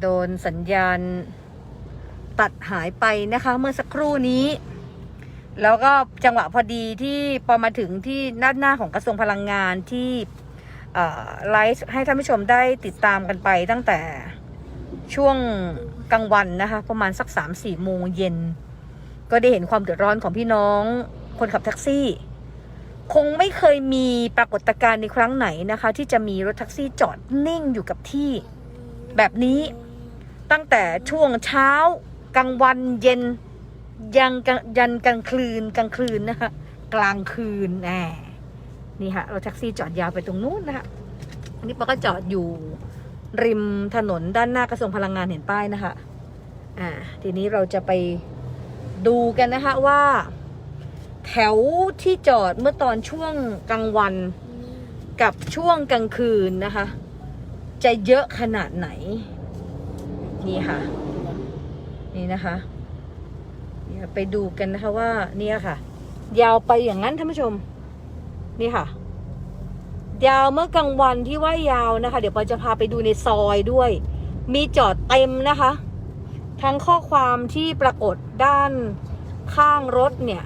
โดนสัญญาณตัดหายไปนะคะ เมื่อสักครู่นี้ แล้วก็จังหวะพอดีที่พอมาถึงที่ด้านหน้าของกระทรวงพลังงานที่ไลฟ์ให้ท่านผู้ชมได้ติดตามกันไปตั้งแต่ช่วงกลางวันนะคะ ประมาณสักสามสี่โมงเย็น ก็ได้เห็นความเดือดร้อนของพี่น้องคนขับแท็กซี่ คงไม่เคยมีปรากฏการณ์ในครั้งไหนนะคะ ที่จะมีรถแท็กซี่จอดนิ่งอยู่กับที่ แบบนี้ตั้งแต่ช่วงเช้ากลางวันเย็นยังยันกลางคืนกลางคืนนะคะกลางคืนแหมนี่ค่ะรถแท็กซี่จอดยาวไปตรงนู้นนะคะอันนี้ปอก็จอดอยู่ริมถนนด้านหน้ากระทรวงพลังงานเห็นป้ายนะคะอ่าทีนี้เราจะไปดูกันนะคะว่า แถวที่จอดเมื่อตอนช่วงกลางวันกับช่วงกลางคืนนะคะ จะเยอะขนาดไหน นี่ค่ะ นี่นะคะนี่ไปดูกันนะคะว่าเนี่ยค่ะ ยาวไปอย่างนั้นท่านผู้ชม นี่ค่ะ ยาวเมื่อกลางวันที่ว่ายาวนะคะ เดี๋ยวปอจะพาไปดูในซอยด้วย มีจอดเต็มนะคะ ทั้งข้อความที่ปรากฏด้านข้างรถเนี่ย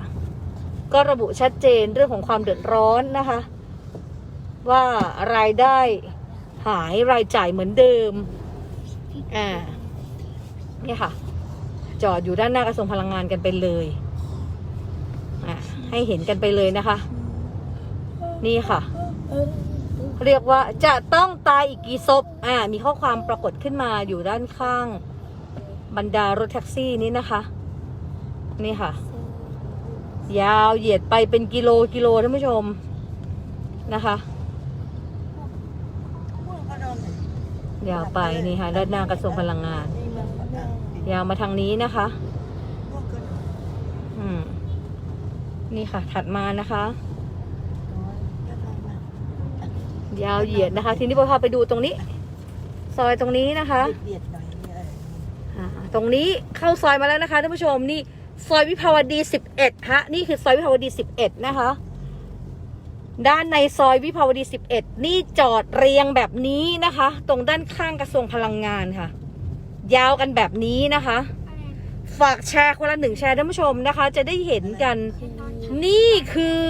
ก็ระบุชัดเจนเรื่องของความเดือดร้อนนะคะ ว่ารายได้ หายรายจ่ายเหมือนเดิม อ่า เนี่ยค่ะ จอดอยู่ด้านหน้ากระทรวงพลังงานกันไปเลย อ่า ให้เห็นกันไปเลยนะคะ นี่ค่ะ เรียกว่าจะต้องตายอีกกี่ศพ อ่า มีข้อความปรากฏขึ้นมาอยู่ด้านข้าง บรรดารถแท็กซี่นี้นะคะ นี่ค่ะ ยาวเหยียดไปเป็นกิโลกิโลท่านผู้ชมนะคะ ยาวไปนี่ค่ะด้านหน้ากระทรวงพลังงาน ยาวมาทางนี้นะคะ อืม นี่ค่ะ ถัดมานะคะ ยาวเหยียดนะคะ ทีนี้พอพาไปดูตรงนี้ ซอยตรงนี้นะคะตรงนี้เข้าซอยมาแล้วนะคะท่านผู้ชมนี่ซอยวิภาวดีสิบเอ็ดฮะนี่คือซอยวิภาวดีสิบเอ็ดนะคะ ด้านในซอยวิภาวดีสิบเอ็ดนี่จอดเรียงแบบนี้นะคะ ตรงด้านข้างกระทรวงพลังงานค่ะ ยาวกันแบบนี้นะคะ ฝากแชร์คนละหนึ่งแชร์ท่านผู้ชมนะคะ จะได้เห็นกัน นี่คือ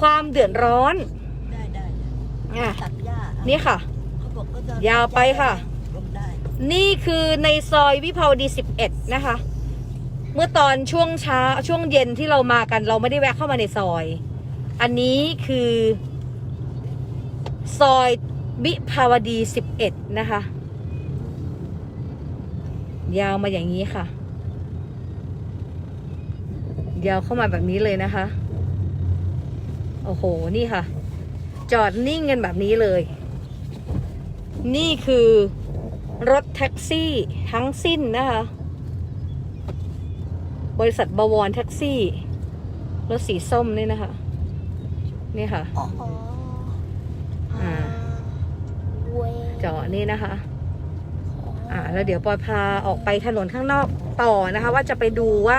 ความเดือดร้อนได้ได้อะตัดหญ้านี่ค่ะ เขาบอกก็จะยาวไปค่ะ ลงได้นี่คือในซอยวิภาวดี 11 นะคะ เมื่อตอนช่วงเช้าช่วงเย็นที่เรามากัน เราไม่ได้แวะเข้ามาในซอย อันนี้คือ ซอยวิภาวดี11นะคะ ยาวมาอย่างนี้ค่ะ ยาวเข้ามาแบบนี้เลยนะคะ โอ้โห นี่ค่ะ จอดนิ่งกันแบบนี้เลย นี่คือรถแท็กซี่ทั้งสิ้นนะคะ บริษัทบวรแท็กซี่ รถสีส้มนี่นะคะ นี่ค่ะ อ๋ออ่าจอนี่นะคะ อ่า แล้วเดี๋ยวปอยพาออกไปถนนข้างนอกต่อนะคะ ว่าจะไปดูว่า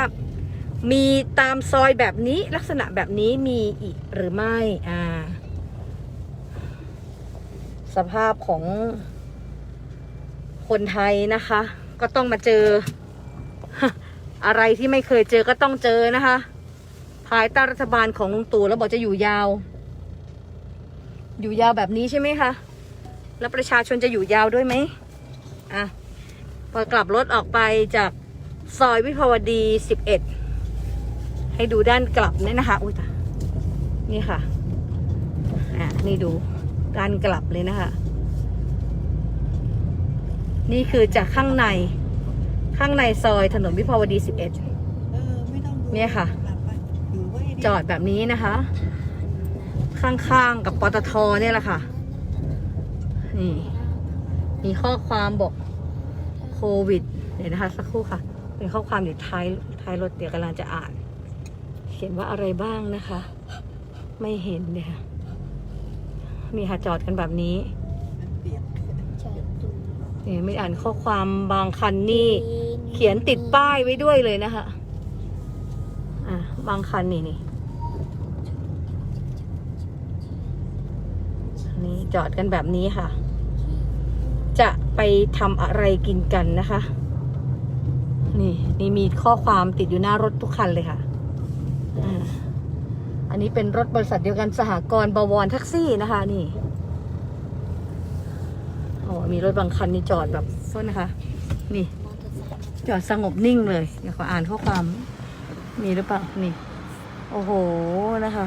มีตามซอยแบบนี้ลักษณะแบบนี้มีอีกหรือไม่ อ่า สภาพของคนไทยนะคะ ก็ต้องมาเจอ อะไรที่ไม่เคยเจอก็ต้องเจอนะคะภายใต้รัฐบาลของลุงตู่แล้วบอกจะอยู่ยาว อยู่ยาวแบบนี้ใช่ไหมคะ แล้วประชาชนจะอยู่ยาวด้วยไหมอะพอกลับรถออกไปจากซอยวิภาวดี 11 ให้ดูด้านกลับเนี่ยนะคะ อุ้ยตายนี่ค่ะ อะ นี่ดูด้านกลับเลยนะคะ นี่คือจากข้างใน ข้างในซอยถนนวิภาวดี 11เออไม่ต้องดูเนี่ยค่ะ จอดแบบนี้นะคะ ข้างๆกับปตทเนี่ยแหละค่ะ นี่มีข้อความบอกโควิดเดี๋ยวนะคะ สักครู่ค่ะ เป็นข้อความอยู่ท้ายท้ายรถเดี๋ยวกำลังจะอ่าน เขียนว่าอะไรบ้างนะคะ ไม่เห็นเนี่ยค่ะนี่ค่ะจอดกันแบบนี้นี่ไม่อ่านข้อความบางคันนี่ เขียนติดป้ายไว้ด้วยเลยนะคะ อะ บางคันนี่นี่ นี่จอดกันแบบนี้ค่ะ จะไปทำอะไรกินกันนะคะ นี่นี่มีข้อความติดอยู่หน้ารถทุกคันเลยค่ะอ่าอันนี้เป็นรถบริษัทเดียวกันสหกรณ์บวรแท็กซี่นะคะ นี่โอ้มีรถบางคันนี่จอดแบบโทษนะคะ นี่ จอดสงบนิ่งเลย เดี๋ยวขออ่านข้อความ มีหรือเปล่า นี่ โอ้โหนะคะ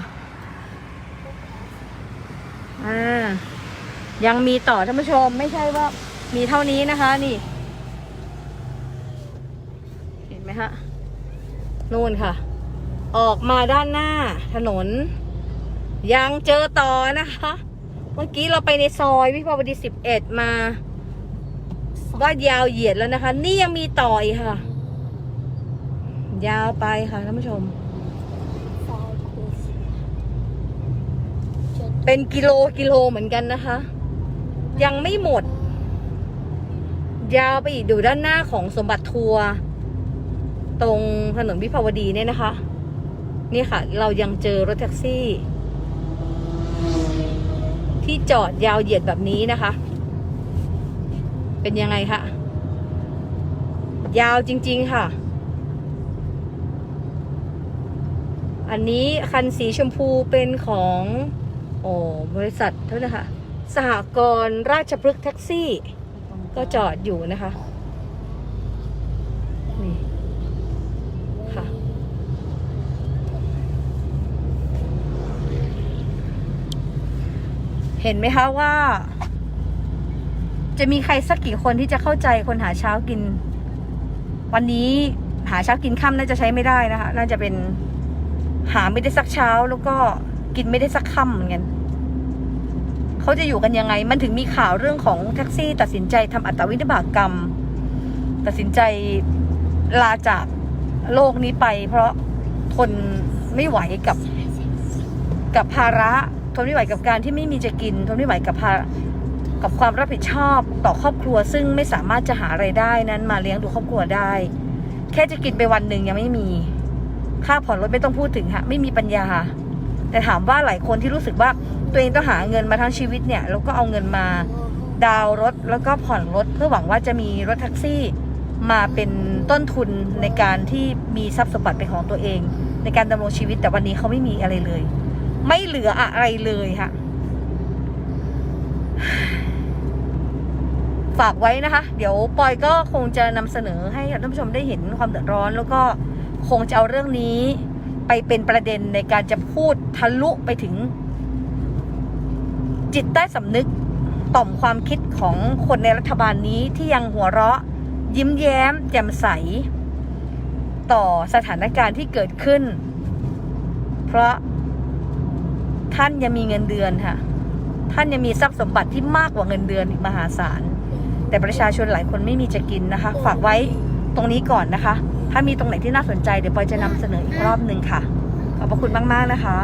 อ่ายังมีต่อท่านผู้ชมไม่ใช่ว่ามีเท่านี้นะคะนี่ เห็นไหมฮะนู่นค่ะ ออกมาด้านหน้าถนน ยังเจอต่อนะคะ เมื่อกี้เราไปในซอยวิภาวดีสิบเอ็ดมาว่ายาวเหยียดแล้วนะคะ นี่ยังมีต่ออีกค่ะ ยาวไปค่ะท่านผู้ชม ซอยคูสิจน เป็นกิโลกิโลเหมือนกันนะคะ ยังไม่หมด ยาวไปอีกดูด้านหน้าของสมบัติทัวร์ตรงถนนวิภาวดีเนี่ยนะคะ นี่ค่ะ เรายังเจอรถแท็กซี่ ที่จอดยาวเหยียดแบบนี้นะคะ เป็นยังไงคะยาวจริง ๆ ค่ะ อันนี้คันสีชมพูเป็นของ โอ้บริษัทเท่านั้นค่ะสหกรณ์ราชพฤกษ์แท็กซี่ ก็จอดอยู่นะคะนี่ค่ะเห็นไหมคะว่า จะมีใครสักกี่คนที่จะเข้าใจคนหาเช้ากิน วันนี้หาเช้ากินค่ำน่าจะใช้ไม่ได้นะคะ น่าจะเป็นหาไม่ได้สักเช้าแล้วก็กินไม่ได้สักค่ำเหมือนกัน เขาจะอยู่กันยังไง มันถึงมีข่าวเรื่องของแท็กซี่ ตัดสินใจทำอัตวินิบากกรรม ตัดสินใจลาจากโลกนี้ไป เพราะทนไม่ไหวกับกับภาระทนไม่ไหวกับการที่ไม่มีจะกินทนไม่ไหวกับภากับความรับผิดชอบต่อครอบครัว ซึ่งไม่สามารถจะหาไรายได้นั้นมาเลี้ยงดูครอบครัวได้ แค่จะกินไปวันหนึ่งยังไม่มี ค่าผ่อนรถไม่ต้องพูดถึงค่ะไม่มีปัญญา แต่ถามว่าหลายคนที่รู้สึกว่า ตัวเองต้องหาเงินมาทั้งชีวิตเนี่ยแล้วก็เอาเงินมาดาวรถแล้วก็ผ่อนรถเพื่อหวังว่าจะมีรถแท็กซี่ มาเป็นต้นทุนในการที่มีทรัพย์สมบัติเป็นของตัวเอง ในการดำรงชีวิตแต่วันนี้เขาไม่มีอะไรเลย ไม่เหลืออะไรเลยค่ะ ฝากไว้นะคะ เดี๋ยวปอยก็คงจะนำเสนอให้ท่านผู้ชมได้เห็นความเดือดร้อน แล้วก็คงจะเอาเรื่องนี้ ไปเป็นประเด็นในการจะพูดทะลุไปถึง จิตใต้สำนึกต่อมความคิดของคนในรัฐบาลนี้ที่ยังหัวเราะ ยิ้มแย้ม แจ่มใส ต่อสถานการณ์ที่เกิดขึ้น เพราะท่านยังมีเงินเดือนค่ะ ท่านยังมีทรัพย์สมบัติที่มากกว่าเงินเดือนอีกมหาศาล แต่ประชาชนหลายคนไม่มีจะกินนะคะ ฝากไว้ตรงนี้ก่อนนะคะ ถ้ามีตรงไหนที่น่าสนใจเดี๋ยวปอยจะนำเสนออีกรอบหนึ่งค่ะ ขอบพระคุณมาก ๆ นะคะ